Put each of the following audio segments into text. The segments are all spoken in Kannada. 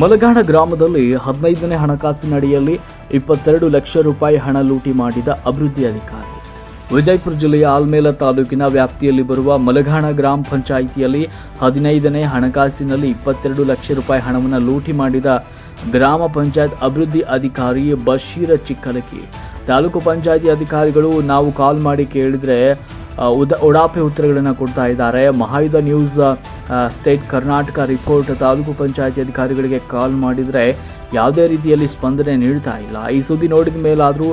ಮಲಗಾಣ ಗ್ರಾಮದಲ್ಲಿ ಹದಿನೈದನೇ ಹಣಕಾಸಿನ ಅಡಿಯಲ್ಲಿ ಇಪ್ಪತ್ತೆರಡು ಲಕ್ಷ ರೂಪಾಯಿ ಹಣ ಲೂಟಿ ಮಾಡಿದ ಅಭಿವೃದ್ಧಿ ಅಧಿಕಾರಿ. ವಿಜಯಪುರ ಜಿಲ್ಲೆಯ ಆಲ್ಮೇಲ ತಾಲೂಕಿನ ವ್ಯಾಪ್ತಿಯಲ್ಲಿ ಬರುವ ಮಲಘಾಣ ಗ್ರಾಮ ಪಂಚಾಯಿತಿಯಲ್ಲಿ ಹದಿನೈದನೇ ಹಣಕಾಸಿನಲ್ಲಿ ಇಪ್ಪತ್ತೆರಡು ಲಕ್ಷ ರೂಪಾಯಿ ಹಣವನ್ನು ಲೂಟಿ ಮಾಡಿದ ಗ್ರಾಮ ಪಂಚಾಯತ್ ಅಭಿವೃದ್ಧಿ ಅಧಿಕಾರಿ ಬಶೀರ ಚಿಕ್ಕಲಕಿ ತಾಲೂಕು ಪಂಚಾಯತಿ ಅಧಿಕಾರಿಗಳು ನಾವು ಕಾಲ್ ಮಾಡಿ ಕೇಳಿದರೆ ಉದ ಉಡಾಪೆ ಉತ್ತರಗಳನ್ನು ಕೊಡ್ತಾ ಇದ್ದಾರೆ. Mahayudha news state Karnataka report taluk panchayat ಅಧಿಕಾರಿಗಳಿಗೆ ಕಾಲ್ ಮಾಡಿದರೆ ಯಾವುದೇ ರೀತಿಯಲ್ಲಿ ಸ್ಪಂದನೆ ನೀಡ್ತಾ ಇಲ್ಲ. ಈ ಸುದ್ದಿ ನೋಡಿದ ಮೇಲಾದರೂ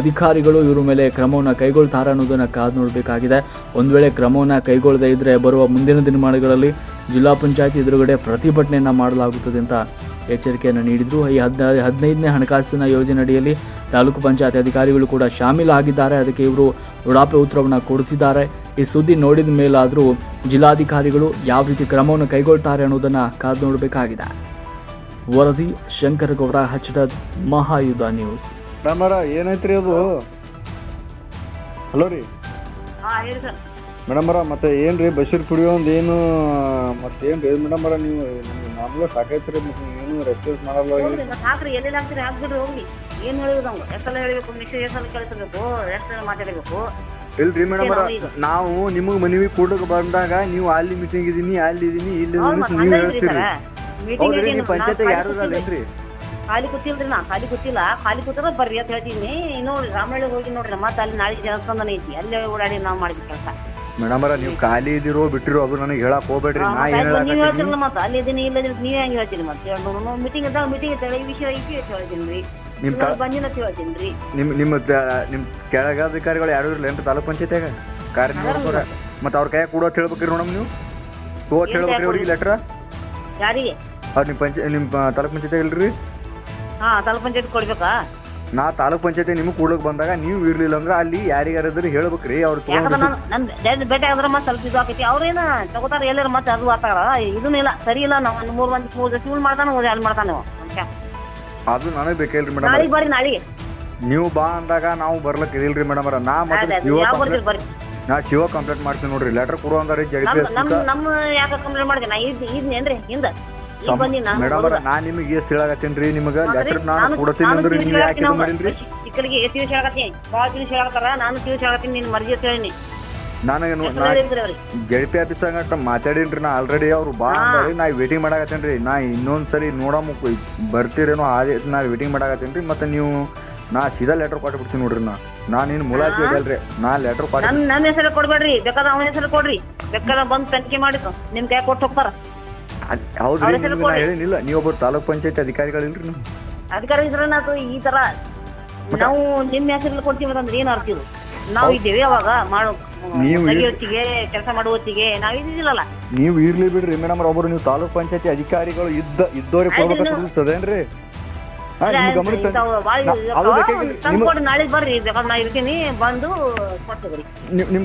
ಅಧಿಕಾರಿಗಳು ಇವ್ರ ಮೇಲೆ ಕ್ರಮವನ್ನು ಕೈಗೊಳ್ತಾರೆ ಅನ್ನೋದನ್ನು ಕಾದು ನೋಡಬೇಕಾಗಿದೆ. ಒಂದು ವೇಳೆ ಕ್ರಮವನ್ನು ಕೈಗೊಳ್ಳದೇ ಇದ್ದರೆ ಬರುವ ಮುಂದಿನ ದಿನಮಾನಗಳಲ್ಲಿ ಜಿಲ್ಲಾ ಪಂಚಾಯತಿ ಎದುರುಗಡೆ ಪ್ರತಿಭಟನೆಯನ್ನು ಮಾಡಲಾಗುತ್ತದೆ ಅಂತ ಎಚ್ಚರಿಕೆಯನ್ನು ನೀಡಿದರು. ಈ ಹದಿನೈ, ಹದಿನೈದನೇ ಹಣಕಾಸಿನ ಯೋಜನೆ ಅಡಿಯಲ್ಲಿ ತಾಲೂಕು ಪಂಚಾಯತ್ ಅಧಿಕಾರಿಗಳು ಕೂಡ ಶಾಮೀಲಾಗಿದ್ದಾರೆ. ಅದಕ್ಕೆ ಇವರು ಉಡಾಪೆ ಉತ್ತರವನ್ನು ಕೊಡುತ್ತಿದ್ದಾರೆ ಈ ಸುದ್ದಿ ನೋಡಿದ ಮೇಲಾದರೂ ಜಿಲ್ಲಾಧಿಕಾರಿಗಳು ಯಾವ ರೀತಿ ಕ್ರಮವನ್ನು ಕೈಗೊಳ್ತಾರೆ ಅನ್ನೋದನ್ನು ಕಾದು ನೋಡಬೇಕಾಗಿದೆ. ವರದಿ ಶಂಕರಗೌಡ ಹಚ್ಚಿದ ಮಹಾಯುಧ ನ್ಯೂಸ್. ಮೇಡಮರ ಏನೈತ್ರಿ ಅದು? ಹಲೋ ರೀ? ಹಾ ಹೇಳಿ ಸರ್. ಮೇಡಮರ ಮತ್ತೆ ಏನ್ರಿ ಬಶೀರ್ ಕುಡಿಯೋ ಒಂದು ಏನು ಮತ್ತೆ ಏನ್ರಿ ಮೇಡಮರ ನೀವು ನಿಮ್ಗೆ ಸಾಕೈತ್ರಿ ಮತ್ತೆ ಏನು ರೆಸ್ಪಾನ್ಸ್ ಮಾಡಲ್ಲ ಹಾಕ್ರಿ ಹಾಕ್ಬಿಡ್ರಿ ಏನ್ ಹೇಳಿದ್ರು ನಮ್ಗೆ ಎಷ್ಟೆಲ್ಲ ಹೇಳಬೇಕು ಮಿಕ್ಸಿ ಎಷ್ಟೆಲ್ಲ ಕಳಿಸಬೇಕು ಎಷ್ಟು ಮಾತಾಡಬೇಕು ಇಲ್ರಿ ಮೇಡಮ್ ನಾವು ನಿಮಗ್ ನಾವು ನಿಮಗೆ ಮನವಿ ಕೂಡಕ್ ಬಂದಾಗ ನೀವು ಅಲ್ಲಿ ಮೀಟಿಂಗ್ ಇದೀನಿ ಅಲ್ಲಿ ಇದೀನಿ ಇಲ್ಲಿ ನೀವು ಹೇಳ್ತೀರಿ ಮೀಟಿಂಗ್ ಹೌದ್ರಿ ನೀವು ಪಂಚಾಯತ್ ಯಾರು ಇರಲ್ಲೇನ್ರಿ ಖಾಲಿ ಕೂತಿಲ್ರಿ ನಾ ಖಾಲಿ ಗೊತ್ತಿಲ್ಲ ಖಾಲಿ ಕೂತ್ರ ಬರ್ರಿ ಅಂತ ಹೇಳ್ತೀನಿ ನೋಡ್ರಿ ರಾಮಳ್ಳಿ ಹೋಗಿ ನೋಡ್ರಿ ಮತ್ತ ಅಲ್ಲಿ ನಾಳೆ ಜನಸ್ಪಂದನ ಐತಿ ಅಲ್ಲಿ ಓಡಾಡಿ ನಾವು ಮಾಡಿದ್ವಿ ಕೆಲಸ ಮೇಡಮರ ನೀವು ಖಾಲಿ ಇದಿರೋ ಬಿಟ್ಟಿರೋ ಅದು ನನಗೆ ಹೇಳಕ್ ಹೋಗ್ಬೇಡ್ರಿ ನಾ ಏನ್ ನೀವು ಹೇಳ್ತಿರಲ್ಲ ಮತ್ತೆ ಅಲ್ಲಿ ಇದೀನಿ ಇಲ್ಲ ನೀವು ಹೆಂಗ್ ಹೇಳ್ತೀನಿ ಮತ್ತೆ ಮೀಟಿಂಗ್ ಇದ್ದಾಗ ಮೀಟಿಂಗ್ ಇದ್ದಾಗ ಈ ವಿಷಯ ಅಂತ ಹೇಳ್ತೀನಿ ರೀ ನಿಮ್ ತ- ನಿಮ್ಮ ನಿಮ್ಮ ತ- ಅಧಿಕಾರಿಗಳು ಕೆಳಗಾಧಿಕಾರಿಗಳು ಯಾರು ಏನ್ರಿ ತಾಲೂಕ್ ಪಂಚಾಯತ್ಯಾಗ? ಕಾರ್ಯನಿರ್ವಾಹಕರ ಮತ್ತೆ ಅವ್ರ ಕೈಯಾಗ ಕೂಡ ಹೇಳ್ಬೇಕ್ರಿ ನೋಡಮ್ ನೀವು. ಕೊಟ್ಟು ಹೇಳ್ಬೇಕ್ರಿ ಅವ್ರಿಗೆ ಲೆಟ್ರ ಯಾರಿಗೆ? ಅವ್ರು ನಿಮ್ಮ ಪಂಚ ನಿಮ್ಮ ತಾಲೂಕ್ ಪಂಚಾಯತ್ಯಾಗ ಇಲ್ರಿ? ಹಾ ತಾಲೂಕ್ ಪಂಚಾಯತ್ ಕೊಡ್ಬೇಕಾ? ನಾ ತಾಲೂಕ್ ಪಂಚಾಯತಿ ನಿಮ್ಗೆ ಕೂಡಕ್ ಬಂದಾಗ ನೀವು ಇರ್ಲಿಲ್ಲ ಅಂದ್ರೆ ಅಲ್ಲಿ ಯಾರಿಗಾರಾದ್ರೂ ಹೇಳ್ಬೇಕ್ರಿ ಅವ್ರು ಯಾಕಂದ್ರೆ ತಗೊಂಡ್ ನಾನು ನನ್ನ ಭೇಟಿ ಆದ್ರೆ ಮತ್ತೆ ಸ್ವಲ್ಪ ಇದು ಆಕೈತಿ. ಅವ್ರೇನ ತಗೋತಾರ ಎಲ್ಲಾರ ಮತ್ತೆ ಅದು ಆತಾರ ಇದನ್ನ ಇಲ್ಲ ಸರಿ ಇಲ್ಲ ನಾವು ಒಂದು ಮೂರು ಮಂದಿ ಮೂರು ಜನ ಮಾಡ್ತಾನೆ ಮೂರು ಅಲ್ಲಿ ಮಾಡ್ತಾನೆ ಅವ ಅದು ನನಗೆ ಬೇಕಿಲ್ರಿ ಮೇಡಮ್ ನಾಳೆಗೆ ಬರ್ರಿ ನಾಳೆಗೆ. ನೀವು ಬಾ ಅಂದಾಗ ನಾವು ಬರ್ಲಕ್ ಇದಿಲ್ರಿ ಮೇಡಮ್ ನಾ ಮತ್ತೆ ಶಿವ ಯಾವ ಕಂಪ್ಲೇಂಟ್ ಬರ್ರಿ. ನಾ ಶಿವ ಕಂಪ್ಲೇಂಟ್ ಮಾಡ್ತೀನಿ ನೋಡ್ರಿ. ಲೆಟರ್ ಕೊಡು ಅಂದಾರಿ ಜಗದೀಶ್ ನಮ್ಮ ಯಾಕೆ ಕಂಪ್ಲೇಂಟ್ ಮಾಡಿದೆ? ನಾ ಇದ್ ಇದ್ನೇನ್ರಿ ಹಿಂದ? ಈಗ ಬಂದಿ ನಾನು ಮೇಡಮ್ ಅವ್ರ ನಾ ನಿಮಗೆ ಎಷ್ಟು ಹೇಳಾಕತ್ತೀನಿ ನಿಮಗೆ ಹೌದ್ರಿ? ಲೆಟರ್ ನಾನು ಕೊಡತೀನಿ ಅಂದ್ರೆ ನೀವು ಯಾಕೆ ಇದು ಮಾಡಿಲ್ರಿ? ಅವ್ನು. ಎಷ್ಟು ತಿಳಿಸಿ ಹೇಳಕತ್ತೀನಿ ಭಾಳ ತಿಳಿಸಿ ಹೇಳಕತ್ತಾರ ನಾನು ತಿಳಿಸಿ ಹೇಳಕತ್ತೀನಿ ನಿನ್ನ ಮರ್ಜಿ ಅಂತ ಹೇಳಿನಿ. ನನಗೆ ಗೆಳತಿ ಆಫೀಸ್ ನಾ ಆಫೀಸಾಗ ಮಾತಾಡಿನ್ರಿ ನಾ ಆಲ್ರೆಡಿ ಅವ್ರು ಬಾ ಅಂದ್ರಿ ನಾ ವೇಟಿಂಗ್ ಮಾಡಾಕತ್ತೇನ್ರಿ. ನಾ ಇನ್ನೊಂದ್ಸರಿ ನೋಡಮ್ಮ ಬರ್ತೀರೇನೋ ಅದೇ ನಾ ವೇಟಿಂಗ್ ಮಾಡಾಕತ್ತೇನ್ರಿ. ಮತ್ತೆ ನೀವು ನಾ ಸೀದಾ ಲೆಟರ್ ಕೊಟ್ಟು ಬಿಡ್ತೀನಿ ನೋಡ್ರಿ ನಾ. ನಾನು ಇನ್ನು ಮುಲಾಜಿ ಅಲ್ರಿ ನಾ ಲೆಟರ್ ಕೊಟ್ಟು ನನ್ನ ನನ್ನ ಹೆಸರು ಕೊಡ್ಬೇಡ್ರಿ. ಬೇಕಾದ್ರೆ ಅವನ ಹೆಸರು ಕೊಡ್ರಿ. ಬೇಕಾದ್ರೆ ಬಂದು ತನಿಖೆ ಮಾಡಿದ್ರು ನಿಮ್ ಕೈ ಕೊಟ್ಟು ಹೋಗ್ತಾರ. ಹೌದು ಹೌದ್ರಿ ನಾ. ಹೇಳಿನಿಲ್ಲ. ನೀವೊಬ್ಬರು ತಾಲೂಕ್ ಪಂಚಾಯತ್ ಅಧಿಕಾರಿಗಳಿಲ್ರಿ ನೀವು. ಅಧಿಕಾರ ಅದು ಈ ತರ. ನಾವು ನಿಮ್ಮ ಹೆಸರಲ್ಲಿ ಕೊಡ್ತೀವಿ ಅಂದ್ರೆ ಏನು ಅರ್ಥ ಇದು? ನಾವು ಇದ್ದೇವೆ ಅವಾಗ ಮಾಡೋ ನೀವು ಇರ್- ಹೊತ್ತಿಗೆ ಕೆಲಸ ಮಾಡುವ ಹೊತ್ತಿಗೆ ನಾವ್ ನೀವು ಇರ್ಲಿ ಬಿಡ್ರಿ ಮೇಡಮ್ ಒಬ್ಬರು ನೀವು ತಾಲೂಕ್ ಪಂಚಾಯತಿ ಅಧಿಕಾರಿಗಳು ಇದ್ದ ಇದ್ದವ್ರಿಗೆ ಆಯ್ತು, ಕೊಡ್ಬೇಕಂತದೇನ್ರಿ ಹಾ ನಿಮ್ ಗಮನಕ್ಕೆ ತಂದ್- ಇಂಥವು ನಾ- ಅದು ಬೇಕಾಗಿಲ್ಲ. ನಿಮ್ಮ- ಕೊಟ್ಟು ನಾಳೆಗೆ ಬರ್ರಿ ಬೇಕಾದ್ರೆ ನಾ ಇರ್ತೀನಿ ಬಂದು ಕೊಡ್ತೀವಿ ನಿಮ್- ನಿಮ್